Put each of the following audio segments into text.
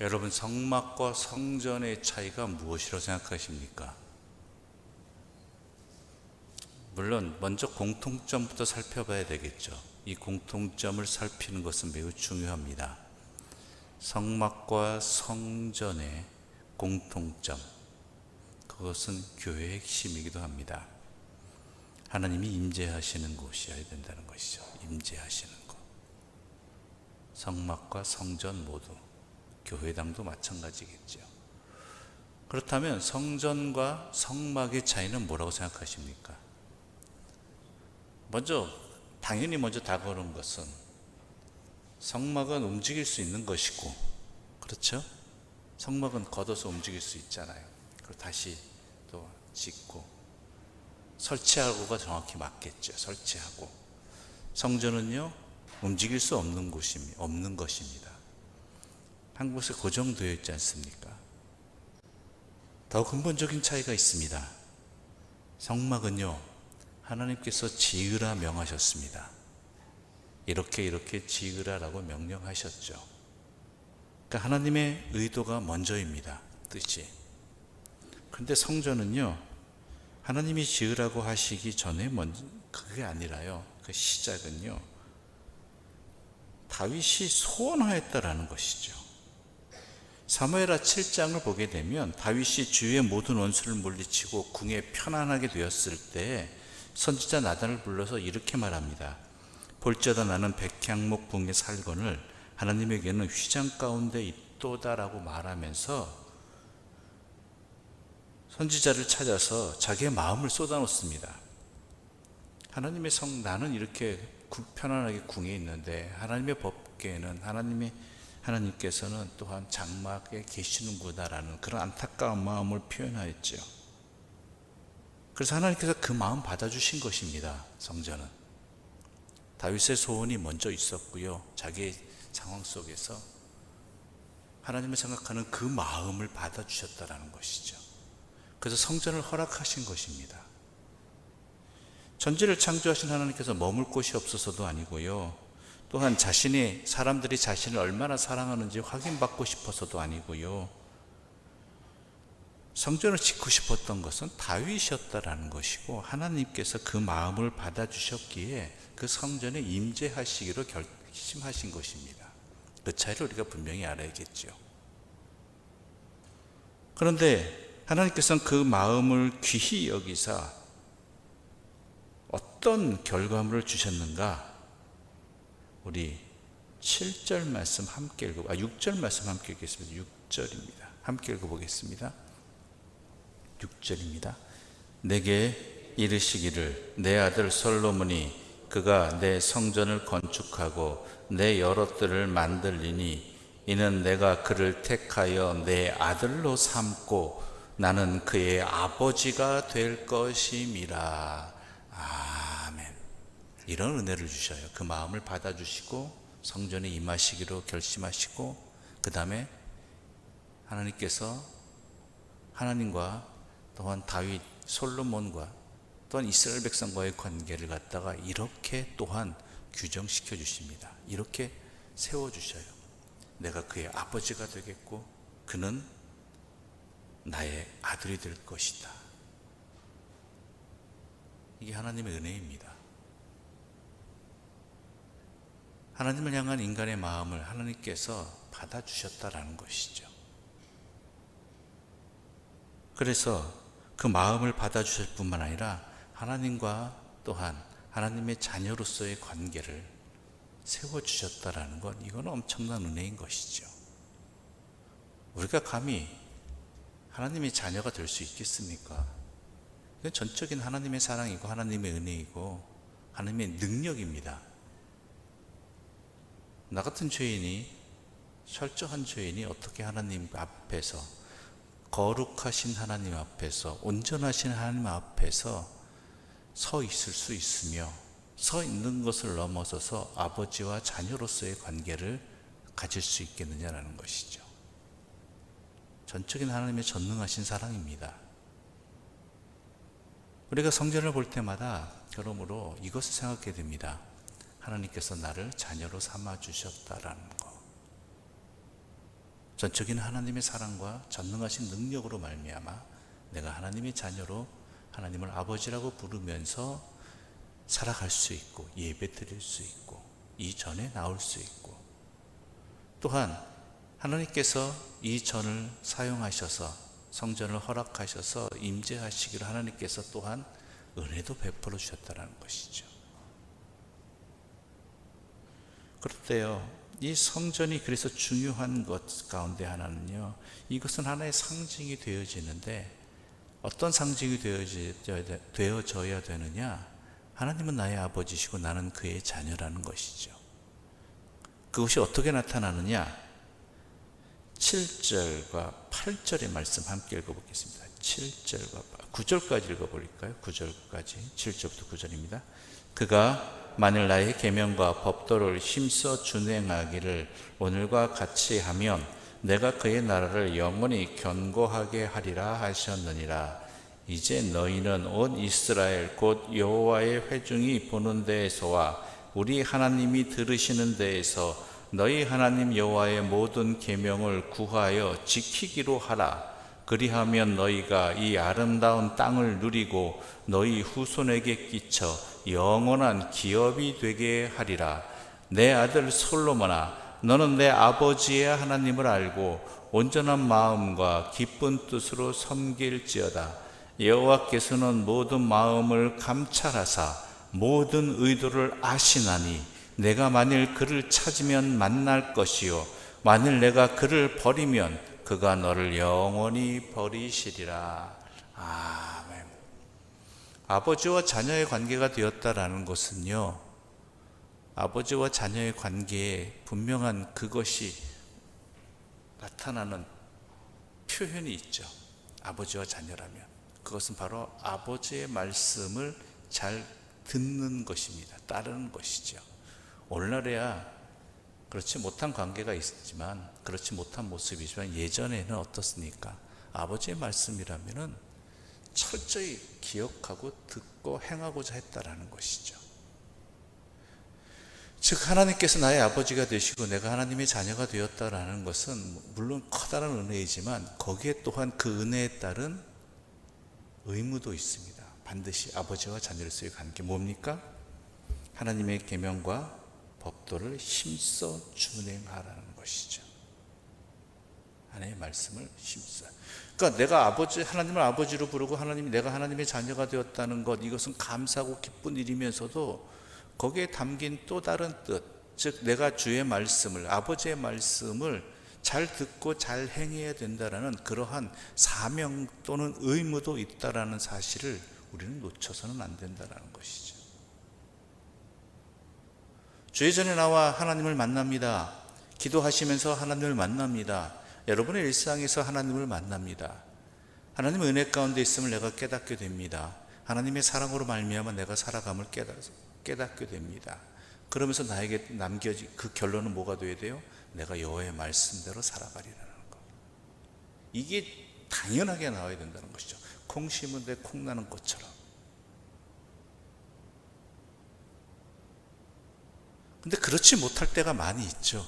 여러분 성막과 성전의 차이가 무엇이라고 생각하십니까? 물론 먼저 공통점부터 살펴봐야 되겠죠. 이 공통점을 살피는 것은 매우 중요합니다. 성막과 성전의 공통점. 그것은 교회의 핵심이기도 합니다. 하나님이 임재하시는 곳이어야 된다는 것이죠. 임재하시는 곳. 성막과 성전 모두 교회당도 마찬가지겠죠. 그렇다면 성전과 성막의 차이는 뭐라고 생각하십니까? 먼저 당연히 먼저 다가오는 것은 성막은 움직일 수 있는 것이고 그렇죠? 성막은 걷어서 움직일 수 있잖아요. 그리고 다시 또 짓고 설치하고가 정확히 맞겠죠. 설치하고 성전은요 움직일 수 없는 곳입니다. 없는 것입니다. 한 곳에 고정되어 있지 않습니까? 더 근본적인 차이가 있습니다. 성막은요 하나님께서 지으라 명하셨습니다. 이렇게 이렇게 지으라라고 명령하셨죠. 그러니까 하나님의 의도가 먼저입니다. 뜻이. 그런데 성전은요, 하나님이 지으라고 하시기 전에 먼저, 그게 아니라요. 그 시작은요, 다윗이 소원하였다라는 것이죠. 사무엘하 7장을 보게 되면 다윗이 주의 모든 원수를 물리치고 궁에 편안하게 되었을 때 선지자 나단을 불러서 이렇게 말합니다. 볼지어다 나는 백향목 붕의 살건을 하나님에게는 휘장 가운데 있도다라고 말하면서 선지자를 찾아서 자기의 마음을 쏟아놓습니다. 하나님의 성 나는 이렇게 편안하게 궁에 있는데 하나님의 법계에는 하나님의 하나님께서는 또한 장막에 계시는구나라는 그런 안타까운 마음을 표현하였죠. 그래서 하나님께서 그 마음 받아주신 것입니다. 성전은 다윗의 소원이 먼저 있었고요. 자기의 상황 속에서 하나님을 생각하는 그 마음을 받아주셨다라는 것이죠. 그래서 성전을 허락하신 것입니다. 전지를 창조하신 하나님께서 머물 곳이 없어서도 아니고요. 또한 자신이 사람들이 자신을 얼마나 사랑하는지 확인받고 싶어서도 아니고요. 성전을 짓고 싶었던 것은 다윗이었다라는 것이고 하나님께서 그 마음을 받아 주셨기에 그 성전에 임재하시기로 결심하신 것입니다. 그 차이를 우리가 분명히 알아야겠죠. 그런데 하나님께서는 그 마음을 귀히 여기사 어떤 결과물을 주셨는가? 우리 7절 말씀 함께 읽어, 아, 6절 말씀 함께 읽겠습니다. 6절입니다. 함께 읽어 보겠습니다. 6절입니다. 내게 이르시기를 내 아들 솔로몬이 그가 내 성전을 건축하고 내 여러 뜰을 만들리니 이는 내가 그를 택하여 내 아들로 삼고 나는 그의 아버지가 될 것임이라. 이런 은혜를 주셔요. 그 마음을 받아주시고 성전에 임하시기로 결심하시고 그 다음에 하나님께서 하나님과 또한 다윗, 솔로몬과 또한 이스라엘 백성과의 관계를 갖다가 이렇게 또한 규정시켜 주십니다. 이렇게 세워 주셔요. 내가 그의 아버지가 되겠고 그는 나의 아들이 될 것이다. 이게 하나님의 은혜입니다. 하나님을 향한 인간의 마음을 하나님께서 받아주셨다라는 것이죠. 그래서 그 마음을 받아주실 뿐만 아니라 하나님과 또한 하나님의 자녀로서의 관계를 세워주셨다라는 건 이건 엄청난 은혜인 것이죠. 우리가 감히 하나님의 자녀가 될 수 있겠습니까? 이건 전적인 하나님의 사랑이고 하나님의 은혜이고 하나님의 능력입니다. 나 같은 죄인이 철저한 죄인이 어떻게 하나님 앞에서 거룩하신 하나님 앞에서 온전하신 하나님 앞에서 서 있을 수 있으며 서 있는 것을 넘어서서 아버지와 자녀로서의 관계를 가질 수 있겠느냐라는 것이죠. 전적인 하나님의 전능하신 사랑입니다. 우리가 성전을 볼 때마다 그러므로 이것을 생각해 됩니다. 하나님께서 나를 자녀로 삼아 주셨다라는 거. 전적인 하나님의 사랑과 전능하신 능력으로 말미암아 내가 하나님의 자녀로 하나님을 아버지라고 부르면서 살아갈 수 있고 예배 드릴 수 있고 이 전에 나올 수 있고 또한 하나님께서 이 전을 사용하셔서 성전을 허락하셔서 임재하시기를 하나님께서 또한 은혜도 베풀어 주셨다는 것이죠. 그렇대요. 이 성전이 그래서 중요한 것 가운데 하나는요. 이것은 하나의 상징이 되어지는데 어떤 상징이 되어져야, 되느냐? 하나님은 나의 아버지시고 나는 그의 자녀라는 것이죠. 그것이 어떻게 나타나느냐? 7절과 8절의 말씀 함께 읽어보겠습니다. 7절과 9절까지 읽어볼까요? 9절까지 7절부터 9절입니다. 그가 만일 나의 계명과 법도를 힘써 준행하기를 오늘과 같이 하면 내가 그의 나라를 영원히 견고하게 하리라 하셨느니라. 이제 너희는 온 이스라엘 곧 여호와의 회중이 보는 데에서와 우리 하나님이 들으시는 데에서 너희 하나님 여호와의 모든 계명을 구하여 지키기로 하라. 그리하면 너희가 이 아름다운 땅을 누리고 너희 후손에게 끼쳐 영원한 기업이 되게 하리라. 내 아들 솔로몬아, 너는 내 아버지의 하나님을 알고 온전한 마음과 기쁜 뜻으로 섬길지어다. 여호와께서는 모든 마음을 감찰하사 모든 의도를 아시나니 내가 만일 그를 찾으면 만날 것이요 만일 내가 그를 버리면 그가 너를 영원히 버리시리라. 아멘. 아버지와 자녀의 관계가 되었다라는 것은요. 아버지와 자녀의 관계에 분명한 그것이 나타나는 표현이 있죠. 아버지와 자녀라면. 그것은 바로 아버지의 말씀을 잘 듣는 것입니다. 따르는 것이죠. 오늘날에야 그렇지 못한 관계가 있지만 그렇지 못한 모습이지만 예전에는 어떻습니까? 아버지의 말씀이라면은 철저히 기억하고 듣고 행하고자 했다라는 것이죠. 즉 하나님께서 나의 아버지가 되시고 내가 하나님의 자녀가 되었다라는 것은 물론 커다란 은혜이지만 거기에 또한 그 은혜에 따른 의무도 있습니다. 반드시 아버지와 자녀로서의 관계 뭡니까? 하나님의 계명과 법도를 힘써 준행하라는 것이죠. 하나님의 말씀을 힘써. 그러니까 내가 아버지 하나님을 아버지로 부르고 하나님이 내가 하나님의 자녀가 되었다는 것 이것은 감사하고 기쁜 일이면서도 거기에 담긴 또 다른 뜻, 즉 내가 주의 말씀을 아버지의 말씀을 잘 듣고 잘 행해야 된다라는 그러한 사명 또는 의무도 있다라는 사실을 우리는 놓쳐서는 안 된다라는 것이죠. 주의 전에 나와 하나님을 만납니다. 기도하시면서 하나님을 만납니다. 여러분의 일상에서 하나님을 만납니다. 하나님의 은혜 가운데 있음을 내가 깨닫게 됩니다. 하나님의 사랑으로 말미암아 내가 살아감을 깨닫, 깨닫 게 됩니다. 그러면서 나에게 남겨진 그 결론은 뭐가 돼야 돼요? 내가 여호와의 말씀대로 살아가리라는 것. 이게 당연하게 나와야 된다는 것이죠. 콩 심은 데 콩 나는 것처럼. 근데 그렇지 못할 때가 많이 있죠.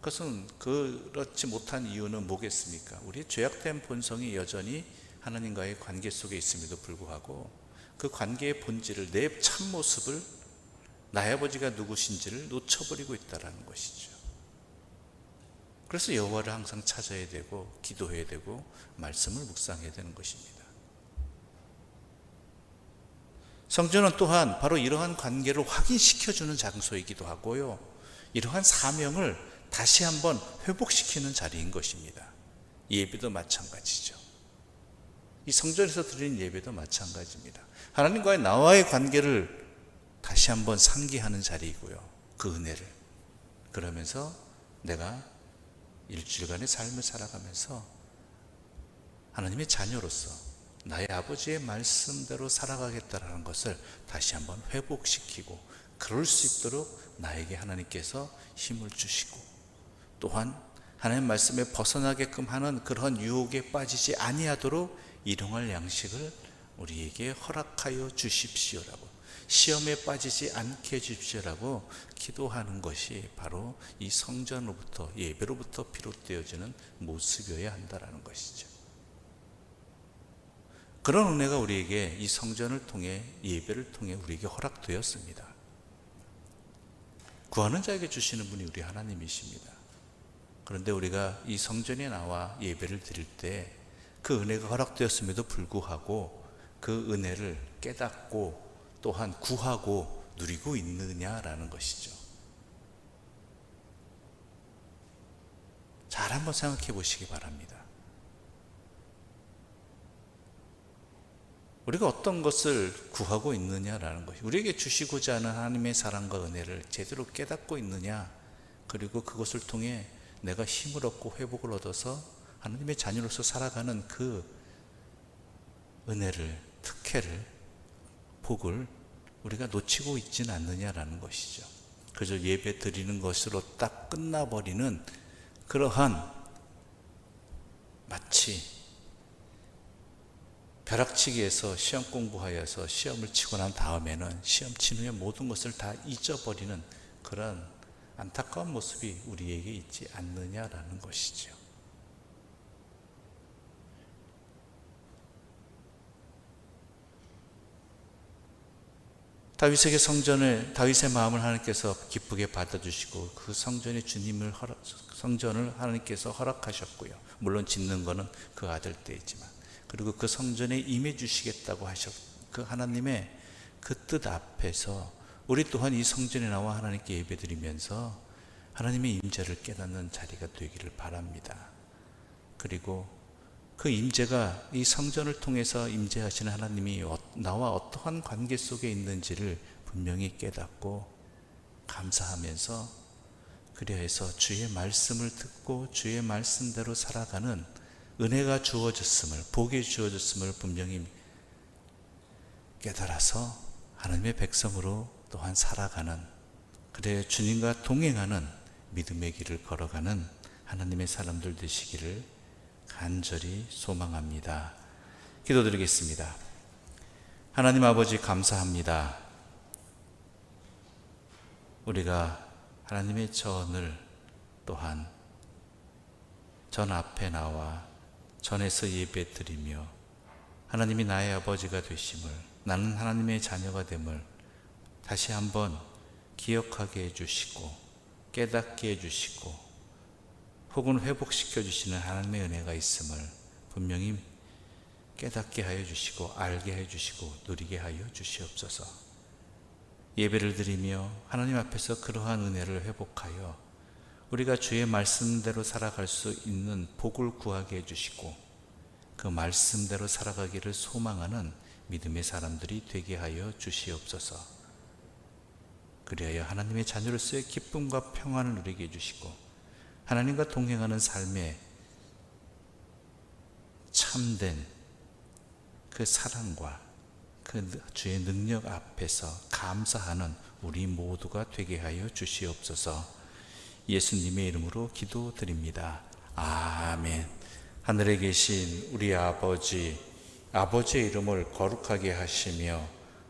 그것은 그렇지 못한 이유는 뭐겠습니까? 우리의 죄악된 본성이 여전히 하나님과의 관계 속에 있음에도 불구하고 그 관계의 본질을 내 참모습을 나의 아버지가 누구신지를 놓쳐버리고 있다는 것이죠. 그래서 여호와를 항상 찾아야 되고 기도해야 되고 말씀을 묵상해야 되는 것입니다. 성전은 또한 바로 이러한 관계를 확인시켜 주는 장소이기도 하고요. 이러한 사명을 다시 한번 회복시키는 자리인 것입니다. 예배도 마찬가지죠. 이 성전에서 드리는 예배도 마찬가지입니다. 하나님과의 나와의 관계를 다시 한번 상기하는 자리이고요. 그 은혜를. 그러면서 내가 일주일간의 삶을 살아가면서 하나님의 자녀로서 나의 아버지의 말씀대로 살아가겠다라는 것을 다시 한번 회복시키고 그럴 수 있도록 나에게 하나님께서 힘을 주시고 또한 하나님 말씀에 벗어나게끔 하는 그런 유혹에 빠지지 아니하도록 일용할 양식을 우리에게 허락하여 주십시오라고 시험에 빠지지 않게 해주십시오라고 기도하는 것이 바로 이 성전으로부터 예배로부터 비롯되어지는 모습이어야 한다라는 것이죠. 그런 은혜가 우리에게 이 성전을 통해 예배를 통해 우리에게 허락되었습니다. 구하는 자에게 주시는 분이 우리 하나님이십니다. 그런데 우리가 이 성전에 나와 예배를 드릴 때 그 은혜가 허락되었음에도 불구하고 그 은혜를 깨닫고 또한 구하고 누리고 있느냐라는 것이죠. 잘 한번 생각해 보시기 바랍니다. 우리가 어떤 것을 구하고 있느냐라는 것이 우리에게 주시고자 하는 하나님의 사랑과 은혜를 제대로 깨닫고 있느냐 그리고 그것을 통해 내가 힘을 얻고 회복을 얻어서 하나님의 자녀로서 살아가는 그 은혜를 특혜를 복을 우리가 놓치고 있지는 않느냐라는 것이죠. 그저 예배 드리는 것으로 딱 끝나버리는 그러한 마치 벼락치기에서 시험 공부하여서 시험을 치고 난 다음에는 시험 친 후에 모든 것을 다 잊어버리는 그런 안타까운 모습이 우리에게 있지 않느냐라는 것이죠. 다윗에게 성전을 다윗의 마음을 하나님께서 기쁘게 받아주시고 그 성전이 주님을 허락, 성전을 하나님께서 허락하셨고요. 물론 짓는 것은 그 아들 때이지만 그리고 그 성전에 임해 주시겠다고 하셨 그 하나님의 그 뜻 앞에서 우리 또한 이 성전에 나와 하나님께 예배드리면서 하나님의 임재를 깨닫는 자리가 되기를 바랍니다. 그리고 그 임재가 이 성전을 통해서 임재하시는 하나님이 어- 나와 어떠한 관계 속에 있는지를 분명히 깨닫고 감사하면서 그리하여서 주의 말씀을 듣고 주의 말씀대로 살아가는 은혜가 주어졌음을 복이 주어졌음을 분명히 깨달아서 하나님의 백성으로 또한 살아가는 그래 주님과 동행하는 믿음의 길을 걸어가는 하나님의 사람들 되시기를 간절히 소망합니다. 기도드리겠습니다. 하나님 아버지 감사합니다. 우리가 하나님의 전을 또한 전 앞에 나와 전에서 예배 드리며 하나님이 나의 아버지가 되심을 나는 하나님의 자녀가 됨을 다시 한번 기억하게 해주시고 깨닫게 해주시고 혹은 회복시켜 주시는 하나님의 은혜가 있음을 분명히 깨닫게 하여 주시고 알게 해 주시고 누리게 하여 주시옵소서. 예배를 드리며 하나님 앞에서 그러한 은혜를 회복하여 우리가 주의 말씀대로 살아갈 수 있는 복을 구하게 해 주시고 그 말씀대로 살아가기를 소망하는 믿음의 사람들이 되게 하여 주시옵소서. 그리하여 하나님의 자녀로서의 기쁨과 평안을 누리게 해 주시고 하나님과 동행하는 삶에 참된 그 사랑과 그 주의 능력 앞에서 감사하는 우리 모두가 되게 하여 주시옵소서 예수님의 이름으로 기도드립니다. 아멘. 하늘에 계신 우리 아버지, 아버지의 이름을 거룩하게 하시며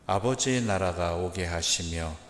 아버지의 나라가 오게 하시며